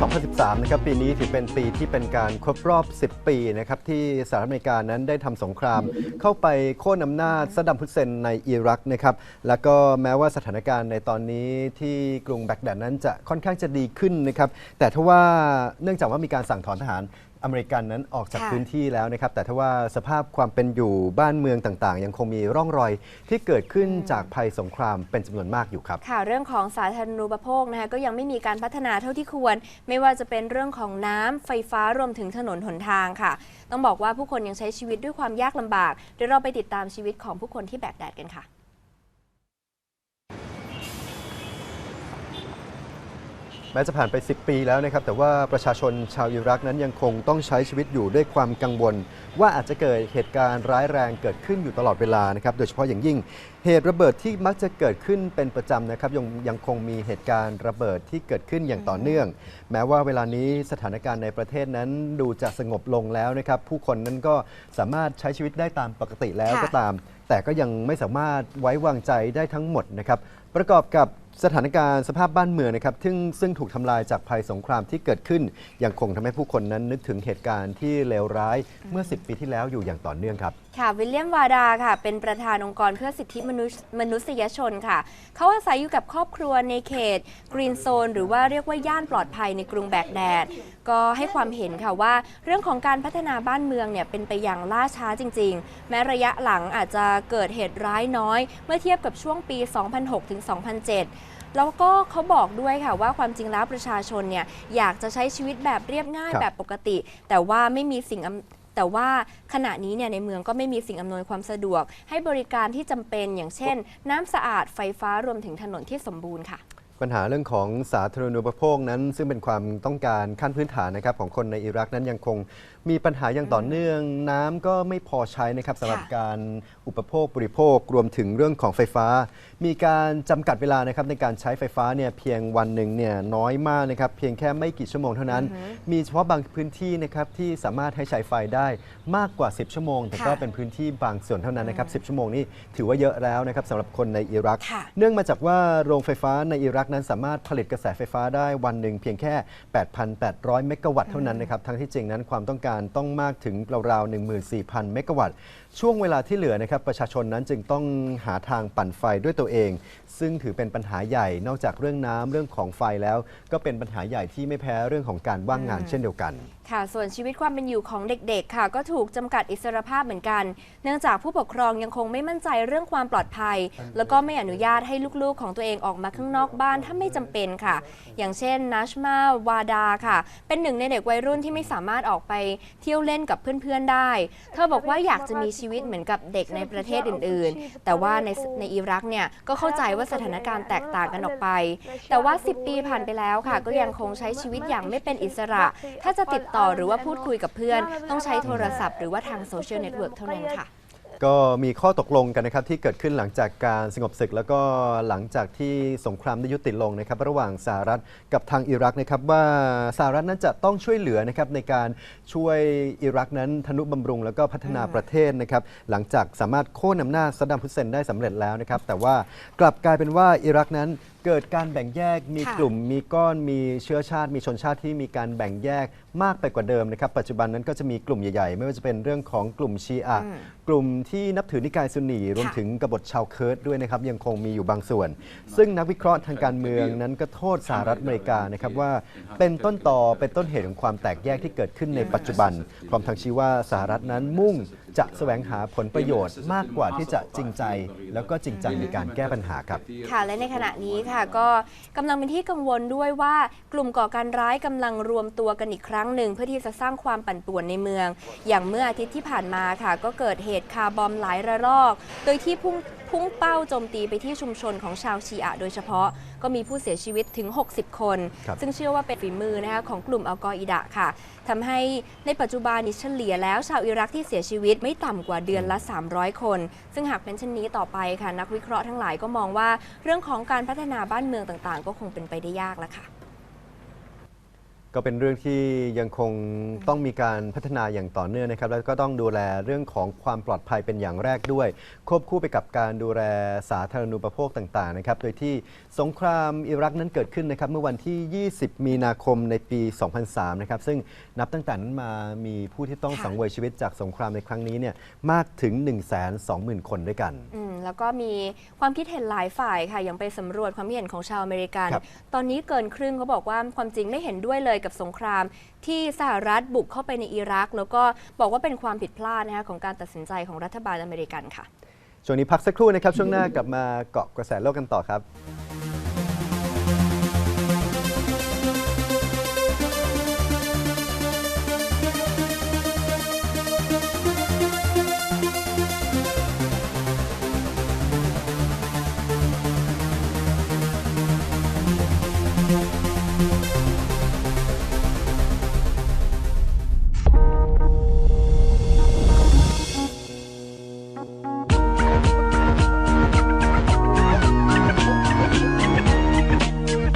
2013 นะครับปีนี้ถือเป็นปีที่เป็นการครบรอบ 10 ปีนะครับที่สหรัฐอเมริกานั้นได้ทำสงคราม เข้าไปโค่นอำนาจซัดดัมฮุสเซนในอิรักนะครับแล้วก็แม้ว่าสถานการณ์ในตอนนี้ที่กรุงแบกแดดนั้นจะค่อนข้างจะดีขึ้นนะครับแต่ทว่าเนื่องจากว่ามีการสั่งถอนทหาร อเมริกันนั้นออกจากค่ะพื้นที่แล้วนะครับ แต่ทว่าสภาพความเป็นอยู่บ้านเมืองต่างๆ ยังคงมีร่องรอยที่เกิดขึ้นจากภัยสงครามเป็นจำนวนมากอยู่ครับ ค่ะเรื่องของสาธารณูปโภคนะคะก็ยังไม่มีการพัฒนาเท่าที่ควร ไม่ว่าจะเป็นเรื่องของน้ำไฟฟ้ารวมถึงถนนหนทางค่ะ ต้องบอกว่าผู้คนยังใช้ชีวิตด้วยความยากลำบาก เดี๋ยวเราไปติดตามชีวิตของผู้คนที่แบกแดดกันค่ะ แม้จะผ่านไป 10 ปีแล้วนะครับ แต่ว่าประชาชนชาวอิรักนั้นยังคงต้องใช้ชีวิตอยู่ด้วยความกังวล ว่าอาจจะเกิดเหตุการณ์ร้ายแรงเกิดขึ้นอยู่ตลอดเวลานะครับ โดยเฉพาะอย่างยิ่ง เหตุระเบิดที่มักจะเกิดขึ้นเป็นประจำนะครับยังยังคงมีเหตุการณ์ระเบิดที่เกิดขึ้นอย่างต่อเนื่อง แม้ว่าเวลานี้สถานการณ์ในประเทศนั้นดูจะสงบลงแล้วนะครับ ผู้คนนั้นก็สามารถใช้ชีวิตได้ตามปกติแล้วก็ตาม แต่ก็ยังไม่สามารถไว้วางใจได้ทั้งหมดนะครับ ประกอบกับ สถานการณ์สภาพบ้านเมืองนะครับซึ่งซึ่งถูกทำลายจากภัยสงครามที่เกิดขึ้น ยังคงทำให้ผู้คนนั้นนึกถึงเหตุการณ์ที่เลวร้ายเมื่อ 10 ปีที่แล้วอยู่อย่างต่อเนื่องครับ ค่ะ วิลเลียมวาดาค่ะ เป็นประธานองค์กรเพื่อสิทธิมนุษยมนุษยชนค่ะ เขาอาศัยอยู่กับครอบครัวในเขตกรีนโซนหรือว่าเรียกว่าย่านปลอดภัยในกรุงแบกแดด ก็ให้ความเห็นค่ะว่า เรื่องของการพัฒนาบ้านเมืองเนี่ยเป็นไปอย่างล่าช้าจริง ๆ แม้ระยะหลังอาจจะเกิดเหตุร้ายน้อย เมื่อเทียบกับช่วงปี 2006ถึง2007 แล้วก็เขาบอกด้วยค่ะว่าความจริงแล้วประชาชนเนี่ยอยากจะใช้ชีวิตแบบเรียบง่ายครับ แบบปกติ แต่ว่าไม่มีสิ่งอำแต่ว่าขณะนี้เนี่ยในเมืองก็ไม่มีสิ่งอำนวยความสะดวก ให้บริการที่จำเป็นอย่างเช่น น้ำสะอาดไฟฟ้ารวมถึงถนนที่สมบูรณ์ค่ะ ปัญหาเรื่องของสาธารณูปโภคนั้น ซึ่งเป็นความต้องการขั้นพื้นฐานนะครับของคนในอิรักนั้นยังคงมีปัญหาอย่างต่อเนื่อง น้ำก็ไม่พอใช้นะครับสำหรับค่ะการอุปโภคบริโภครวมถึงเรื่องของไฟฟ้า มีการจำกัดเวลานะครับในการใช้ไฟฟ้าเนี่ยเพียงวันหนึ่งเนี่ยน้อยมากนะครับเพียงแค่ไม่กี่ชั่วโมงเท่านั้น มีเฉพาะบางพื้นที่นะครับที่สามารถให้ใช้ไฟได้มากกว่า 10 ชั่วโมง แต่ก็ค่ะ เป็นพื้นที่บางส่วนเท่านั้นนะครับ10 ชั่วโมงนี่ถือว่าเยอะแล้วนะครับสำหรับคนในอิรัก ค่ะ เนื่องมาจากว่าโรงไฟฟ้าในอิรักนั้นสามารถผลิตกระแสไฟฟ้าได้วันหนึ่งเพียงแค่ 8,800 เมกะวัตต์เท่านั้นนะครับ ทั้งที่จริงนั้นความต้องการต้องมากถึงราวๆ14,000 เมกะวัตต์ ช่วงเวลาที่เหลือนะครับประชาชนนั้นจึงต้องหาทางปั่นไฟด้วยตัวเอง ซึ่งถือเป็นปัญหาใหญ่นอกจากเรื่องน้ำเรื่องของไฟแล้ว ก็เป็นปัญหาใหญ่ที่ไม่แพ้เรื่องของการว่างงานเช่นเดียวกันค่ะส่วนชีวิตความเป็นอยู่ของเด็กๆ ค่ะ ก็ถูกจำกัดอิสรภาพเหมือนกัน เนื่องจากผู้ปกครองยังคงไม่มั่นใจเรื่องความปลอดภัย แล้วก็ไม่อนุญาตให้ลูกๆของตัวเองออกมาข้างนอกบ้านถ้าไม่จำเป็นค่ะ อย่างเช่นนัชมาวาดาค่ะ เป็นหนึ่งในเด็กวัยรุ่นที่ไม่สามารถออกไปเที่ยวเล่นกับเพื่อนๆได้ เธอบอกว่าอยากจะมีชีวิตเหมือนกับเด็กในประเทศอื่นๆ แต่ว่าในในอิรักเนี่ยก็เข้าใจว่าสถานการณ์แตกต่างกันออกไป แต่ว่า 10 ปีผ่านไปแล้วค่ะ ก็ยังคงใช้ชีวิตอย่างไม่เป็นอิสระ ถ้าจะติดต่อหรือว่าพูดคุยกับเพื่อน ต้องใช้โทรศัพท์หรือว่าทางโซเชียลเน็ตเวิร์กเท่านั้นค่ะ ก็มีข้อตกลงกันนะครับที่เกิดขึ้นหลังจากการสงบศึก แล้วก็หลังจากที่สงครามได้ยุติลงนะครับระหว่างสหรัฐกับทางอิรักนะครับว่าสหรัฐนั้นจะต้องช่วยเหลือนะครับในการช่วยอิรักนั้นทนุบำรุง แล้วก็พัฒนาประเทศนะครับหลังจากสามารถโค่นอำนาจซัดดัมฮุสเซนได้สำเร็จแล้วนะครับแต่ว่ากลับกลายเป็นว่าอิรักนั้นเกิดการแบ่งแยกมีค่ะกลุ่มมีก้อนมีเชื้อชาติ มีชนชาติที่มีการแบ่งแยกมากไปกว่าเดิมนะครับปัจจุบันนั้นก็จะมีกลุ่มใหญ่ๆ ไม่ว่าจะเป็นเรื่องของกลุ่มชีอะอืมกลุ่มที่นับถือนิกายซุนนีรวมค่ะถึงกบฏชาวเคิร์ดด้วยนะครับยังคงมีอยู่บางส่วน ซึ่งนักวิเคราะห์ทางการเมืองนั้นก็โทษสหรัฐอเมริกานะครับว่าเป็นต้นต่อเป็นต้นเหตุของความแตกแยกที่เกิดขึ้นในปัจจุบันพร้อมทั้งชี้ว่าสหรัฐนั้นมุ่งจะแสวงหาผลประโยชน์มากกว่าที่จะจริงใจ แล้วก็จริงจังในการแก้ปัญหาครับ ค่ะและในขณะนี้ค่ะ ก็กำลังเป็นที่กังวลด้วยว่ากลุ่มก่อการร้ายกำลังรวมตัวกันอีกครั้งหนึ่ง เพื่อที่จะสร้างความปั่นป่วนในเมือง อย่างเมื่ออาทิตย์ที่ผ่านมาค่ะ ก็เกิดเหตุคาร์บอมหลายระลอก โดยที่พุ่ง พุ่งเป้าโจมตีไปที่ชุมชนของชาวชีอะโดยเฉพาะก็มีผู้เสียชีวิตถึง 60 คนครับซึ่งเชื่อว่าเป็นฝีมือนะคะของกลุ่มอัลกออิดะค่ะทำให้ในปัจจุบันนี้เฉลี่ยแล้วชาวอิรักที่เสียชีวิตไม่ต่ำกว่าเดือนละ 300 คน ซึ่งหากเป็นเช่นนี้ต่อไปค่ะ นักวิเคราะห์ทั้งหลายก็มองว่า เรื่องของการพัฒนาบ้านเมืองต่างๆ ก็คงเป็นไปได้ยากแล้วค่ะ ก็เป็นเรื่องที่ยังคงต้องมีการพัฒนาอย่างต่อเนื่องนะครับ แล้วก็ต้องดูแลเรื่องของความปลอดภัยเป็นอย่างแรกด้วย ควบคู่ไปกับการดูแลสาธารณูปโภคต่างๆนะครับ โดยที่สงครามอิรักนั้นเกิดขึ้นนะครับ เมื่อวันที่ 20 มีนาคมในปี 2003 นะครับ ซึ่งนับตั้งแต่นั้นมามีผู้ที่ต้องค่ะสังเวยชีวิตจากสงครามในครั้งนี้เนี่ยมากถึง 120,000 คนด้วยกันอืมแล้วก็มีความคิดเห็นหลายฝ่ายค่ะอย่างไปสำรวจความคิดเห็นของชาวอเมริกันครับตอนนี้เกินครึ่งเขาบอกว่าความจริงไม่เห็นด้วยเลยกับสงคราม ที่สหรัฐบุกเข้าไปในอิรัก แล้วก็บอกว่าเป็นความผิดพลาดนะคะของการตัดสินใจของรัฐบาลอเมริกันค่ะ ช่วงนี้พักสักครู่นะครับ ช่วงหน้ากลับมาเกาะกระแสโลกกันต่อครับ